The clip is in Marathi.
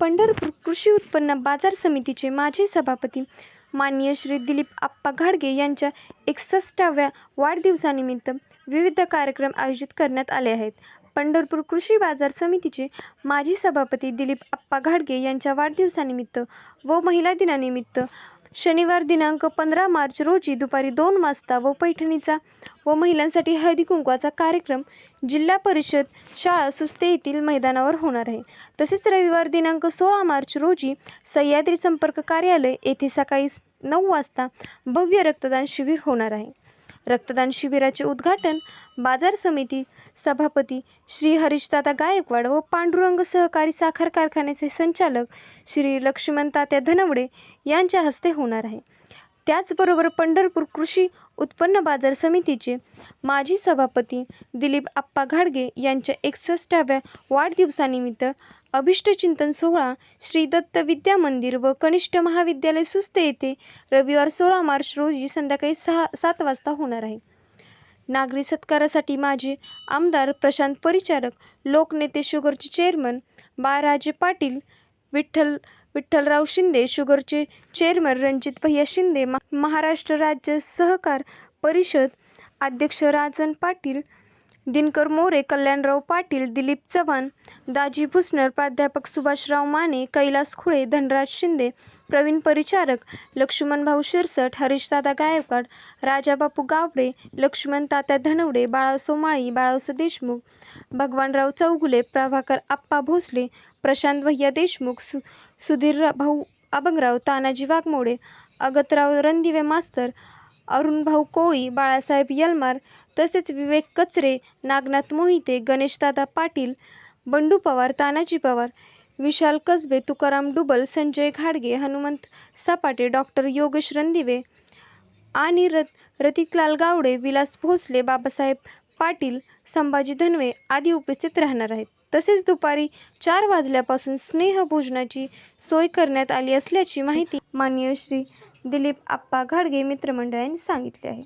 पंढरपूर कृषी उत्पन्न बाजार समितीचे माजी सभापती माननीय श्री दिलीप आप्पा घाडगे यांच्या एकसष्टाव्या वाढदिवसानिमित्त विविध कार्यक्रम आयोजित करण्यात आले आहेत. पंढरपूर कृषी बाजार समितीचे माजी सभापती दिलीप आप्पा घाडगे यांच्या वाढदिवसानिमित्त व महिला दिनानिमित्त शनिवार दिनांक पंधरा मार्च रोजी दुपारी दोन वाजता व पैठणीचा व महिलांसाठी हळदी कुंकवाचा कार्यक्रम जिल्हा परिषद शाळा सुस्ते येथील मैदानावर होणार आहे. तसेच रविवार दिनांक सोळा मार्च रोजी सह्याद्री संपर्क कार्यालय येथे सकाळी नऊ वाजता भव्य रक्तदान शिबिर होणार आहे. रक्तदान शिबिराचे उद्घाटन बाजार समिती सभापती श्री हरीशदादा गायकवाड व पांडुरंग सहकारी साखर कारखान्याचे संचालक श्री लक्ष्मण तात्या धनवडे यांच्या हस्ते होणार आहे. त्याचबरोबर पंढरपूर कृषी उत्पन्न बाजार समितीचे माजी सभापती दिलीप आप्पा घाडगे यांच्या एकसष्टाव्या वाढदिवसानिमित्त अभिष्टचिंतन सोहळा श्री दत्त विद्या मंदिर व कनिष्ठ महाविद्यालय सुस्ते येथे रविवार सोळा मार्च रोजी संध्याकाळी सहा सात वाजता होणार आहे. नागरी सत्कारासाठी माजी आमदार प्रशांत परिचारक लोकनेते शुगरचे चेअरमन बाळराजे पाटील विठ्ठल विठ्ठलराव शिंदे शुगरचे चेअरमन रणजित भैया शिंदे महाराष्ट्र राज्य सहकार परिषद अध्यक्ष राजन पाटील दिनकर मोरे कल्याणराव पाटील दिलीप चव्हाण दाजी भुसनर प्राध्यापक सुभाषराव माने कैलास खुळे धनराज शिंदे प्रवीण परिचारक लक्ष्मणभाऊ शिरसट हरीशदादा गायकवाड राजाबापू गावडे लक्ष्मण तात्या धनवडे बाळासो माळी बाळासो देशमुख भगवानराव चौगुले प्रभाकर आप्पा भोसले प्रशांत भैया देशमुख सु सुधीर भाऊ अभंगराव तानाजी वाघमोडे अगतराव रणदिवे मास्तर अरुणभाऊ कोळी बाळासाहेब यलमार तसेच विवेक कचरे नागनाथ मोहिते गणेशदादा पाटील बंडू पवार तानाजी पवार विशाल कसबे तुकाराम डुबल संजय घाडगे हनुमंत सपाटे डॉक्टर योगेश रणदिवे आणि रत रतिकलाल गावडे विलास भोसले बाबासाहेब पाटील संभाजी धनवे आदी उपस्थित राहणार आहेत. तसेच दुपारी चार वाजल्यापासून स्नेहभोजनाची सोय करण्यात आली असल्याची माहिती माननीय श्री दिलीप आप्पा घाडगे मित्रमंडळाने सांगितले आहे.